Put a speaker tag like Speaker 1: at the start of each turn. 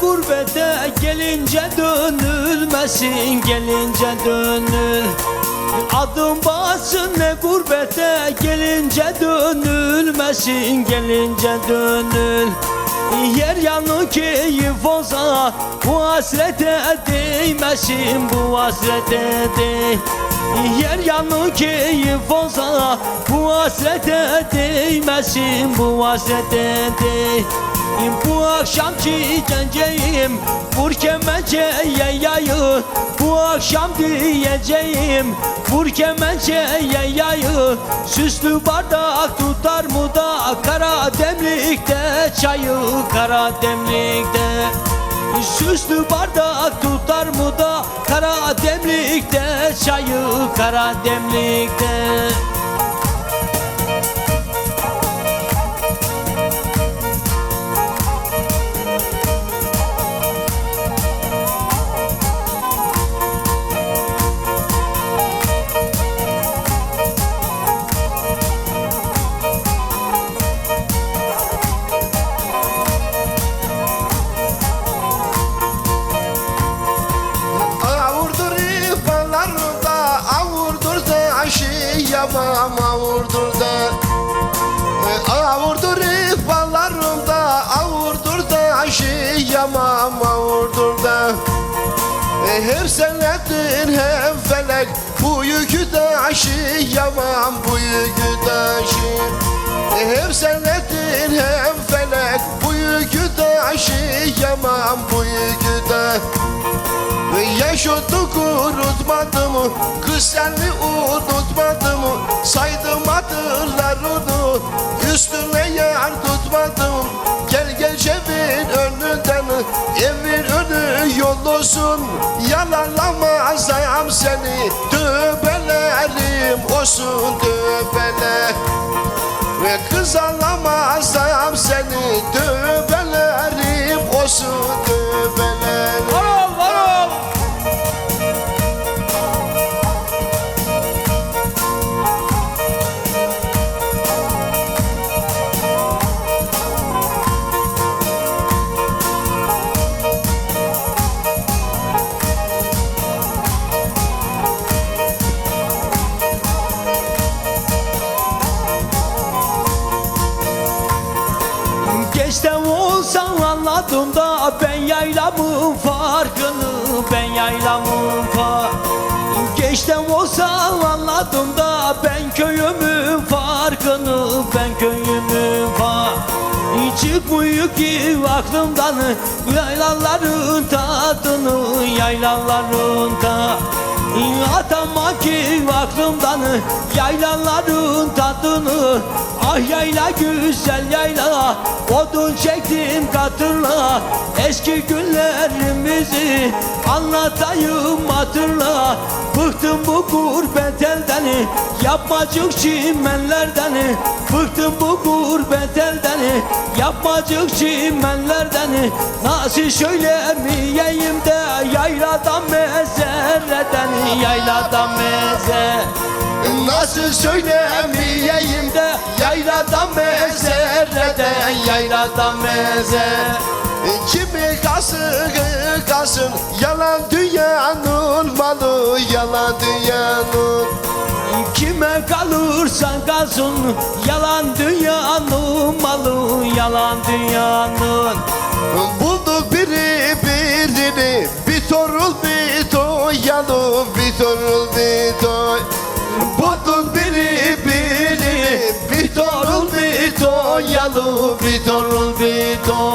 Speaker 1: gurbete gelince dönülmesin gelince dönül. Adım ne gurbete gelince dönülmesin gelince dönül. Yer yanı keyif olsa bu hasrete değmesin bu hasrete değ Yer yanı keyif olsa bu hasrete değmesin bu hasrete değ bu akşamki genceyim Vur kemençeye yayı. Bu akşam diyeceğim Vur kemençeye yayı. Süslü bardak tutar mı da Kara demlikte çayı? Kara demlikte. Süslü bardak tutar mı da Kara demlikte çayı? Kara demlikte
Speaker 2: Avurdur da. Aşıyamam Avurdur da Avurdur ihbarlarında Avurdur da aşıyamam Avurdur da. Hem senettin hem felek Bu yükü de aşıyamam Bu yükü de aşı. Hem senettin hem felek Bu yükü de aşıyamam Bu yükü de Yaşotu kurutmadı mı Kız seni unutmadı mı Saydım hatırlarını Üstüne yer tutmadım. Gel gel cebin önünden. Evin önü yol olsun. Yalanlamazsam seni. Tövbelerim olsun tövbeler Ve kız alamazsam seni. Tövbelerim olsun tövbeler
Speaker 1: olsan anladım da ben yaylamın farkını ben yaylamın fa Geçten olsan anladım da ben köyümün farkını ben köyümün fa Çıkmıyor ki aklımdan yaylaların tadını yaylaların ta Atama ki aklımdan yaylaların tadını. Ah yayla güzel yayla Odun çektim katırla. Eski günlerimizi Anlatayım hatırla. Bıktım bu gurbet elden Yapmacık çimenlerden. Bıktım bu gurbet elden Yapmacık çimenlerden. Nasıl söylemeyeyim de Yayladan mezereden Yayladan mezer Nasıl söylemeyeyim de Yayladan mezereden Yayladan mezer
Speaker 2: Kimi kalsın kalsın Yalan dünyanın malı Yalan dünyanın.
Speaker 1: Kime kalırsan kalsın Yalan dünyanın malı Yalan dünyanın.
Speaker 2: Bulduk it don't